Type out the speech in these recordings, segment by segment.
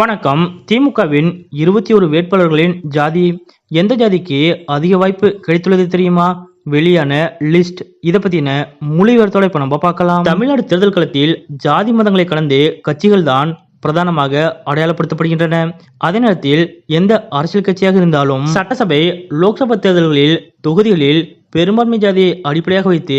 வணக்கம். திமுகவின் இருபத்தி ஒரு வேட்பாளர்களின் ஜாதி எந்த ஜாதிக்கு அதிக வாய்ப்பு கிடைத்துள்ளது தெரியுமா? வெளியான லிஸ்ட். இதை பத்தின முழு விவரத்தோட இப்ப நம்ம பார்க்கலாம். தமிழ்நாடு தேர்தல் களத்தில் ஜாதி மதங்களை கடந்து கட்சிகள் தான் பிரதானமாக அடையாளப்படுத்தப்படுகின்றன. அதே நேரத்தில் எந்த அரசியல் கட்சியாக இருந்தாலும் சட்டசபை லோக்சபா தேர்தல்களில் தொகுதிகளில் பெரும்பான்மை ஜாதியை அடிப்படையாக வைத்து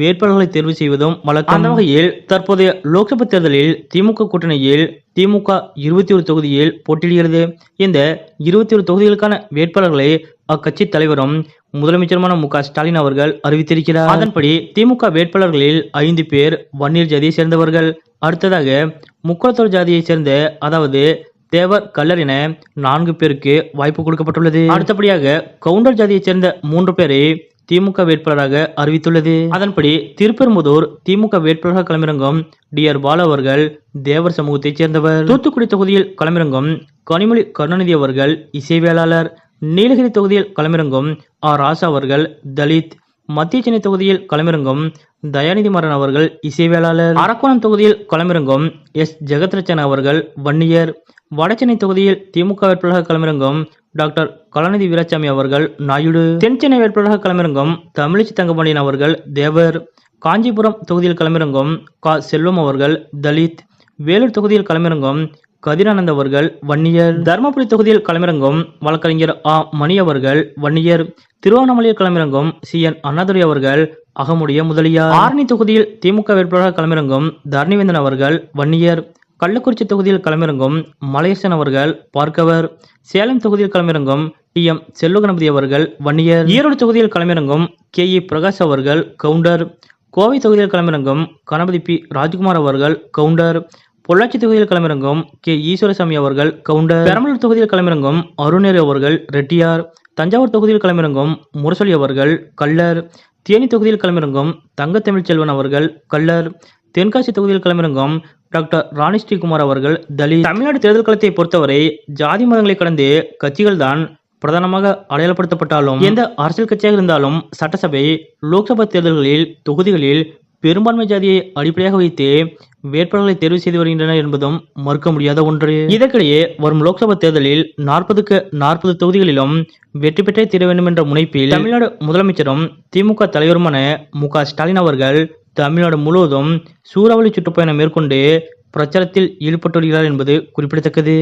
வேட்பாளர்களை தேர்வு செய்வதும் வழக்கம். அந்த வகையில் தற்போதைய லோக்சபா தேர்தலில் திமுக கூட்டணியில் திமுக இருபத்தி ஒரு தொகுதியில் போட்டியிடுகிறது. இந்த இருபத்தி ஒரு தொகுதிகளுக்கான வேட்பாளர்களை அக்கட்சி தலைவரும் முதலமைச்சருமான மு ஸ்டாலின் அவர்கள் அறிவித்திருக்கிறார். அதன்படி திமுக வேட்பாளர்களில் ஐந்து பேர் வன்னியர் ஜாதியை சேர்ந்தவர்கள். அடுத்ததாக முக்குளத்தோர் ஜாதியை சேர்ந்த அதாவது தேவர் கல்லர் என நான்கு பேருக்கு வாய்ப்பு கொடுக்கப்பட்டுள்ளது. அடுத்தபடியாக கவுண்டர் ஜாதியைச் சேர்ந்த மூன்று பேரை திமுக வேட்பாளராக அறிவித்துள்ளது. அதன்படி திருப்பெரும்புதூர் திமுக வேட்பாளராக களமிறங்கும் டி ஆர் பாலு அவர்கள் தேவர் சமூகத்தைச் சேர்ந்தவர். தூத்துக்குடி தொகுதியில் களமிறங்கும் கனிமொழி கருணாநிதி அவர்கள் இசைவேளாளர். நீலகிரி தொகுதியில் களமிறங்கும் ஆர் ராசா அவர்கள் தலித். மத்திய சென்னை தொகுதியில் களமிறங்கும் தயாநிதி மாறன் அவர்கள் இசைவேளாளர். அரக்கோணம் தொகுதியில் களமிறங்கும் எஸ். ஜெகத்ரட்சன் அவர்கள் வன்னியர். வடசென்னை தொகுதியில் திமுக வேட்பாளராக களமிறங்கும் டாக்டர் கலாநிதி வீராசாமி அவர்கள் நாயுடு தென் சென்னை வேட்பாளராக களமிறங்கும் தமிழிசை தங்கபாண்டியன் அவர்கள் தேவர் காஞ்சிபுரம் தொகுதியில் களமிறங்கும் க. செல்வம் அவர்கள் தலித் வேலூர் தொகுதியில் களமிறங்கும் கதிரானந்த் அவர்கள் வன்னியர் தருமபுரி தொகுதியில் களமிறங்கும் வழக்கறிஞர் ஆ. மணி அவர்கள் வன்னியர் திருவண்ணாமலையில் களமிறங்கும் சி. என். அண்ணாதுரை அவர்கள் அகமுடைய முதலியார் ஆரணி தொகுதியில் திமுக வேட்பாளராக களமிறங்கும் தரணிவேந்தன் அவர்கள் வன்னியர் கள்ளக்குறிச்சி தொகுதியில் களமிறங்கும் மலையசன் அவர்கள் பார்க்கவர். சேலம் தொகுதியில் களமிறங்கும் டி. எம். செல்வகணபதி அவர்கள் வன்னியர். ஈரோடு தொகுதியில் களமிறங்கும் கே. இ பிரகாஷ் அவர்கள் கவுண்டர். கோவை தொகுதியில் களமிறங்கும் கணபதி பி. ராஜ்குமார் அவர்கள் கவுண்டர். பொள்ளாச்சி தொகுதியில் களமிறங்கும் கே. ஈஸ்வரசாமி அவர்கள் கவுண்டர். பெரம்பலூர் தொகுதியில் களமிறங்கும் அருணேரி அவர்கள் ரெட்டியார். தஞ்சாவூர் தொகுதியில் களமிறங்கும் முரசொலி அவர்கள் கள்ளர். தேனி தொகுதியில் களமிறங்கும் தங்கத்தமிழ்ச்செல்வன் அவர்கள் கள்ளர். தென்காசி தொகுதியில் களமிறங்கும் டாக்டர் ராணி ஸ்ரீகுமார் அவர்கள் தலித் தமிழ்நாடு தேர்தல் களத்தை பொறுத்தவரை ஜாதி மதங்களை கடந்து கட்சிகள் தான் பிரதானமாக அடையாளப்படுத்தப்பட்டாலும் எந்த அரசியல் கட்சியாக இருந்தாலும் சட்டசபை லோக்சபா தேர்தல்களில் தொகுதிகளில் பெரும்பான்மை ஜாதியை அடிப்படையாக வைத்து வேட்பாளர்களை தேர்வு செய்து வருகின்றனர் என்பதும் மறுக்க முடியாத ஒன்று. இதற்கிடையே வரும் லோக்சபா தேர்தலில் நாற்பதுக்கு நாற்பது தொகுதிகளிலும் வெற்றி பெற்றே தீர வேண்டும் என்ற முனைப்பில் தமிழ்நாடு முதலமைச்சரும் திமுக தலைவருமான மு ஸ்டாலின் அவர்கள் தமிழ்நாடு முழுவதும் சூறாவளி சுற்றுப்பயணம் மேற்கொண்டு பிரச்சாரத்தில் ஈடுபட்டு வருகிறார் என்பது குறிப்பிடத்தக்கது.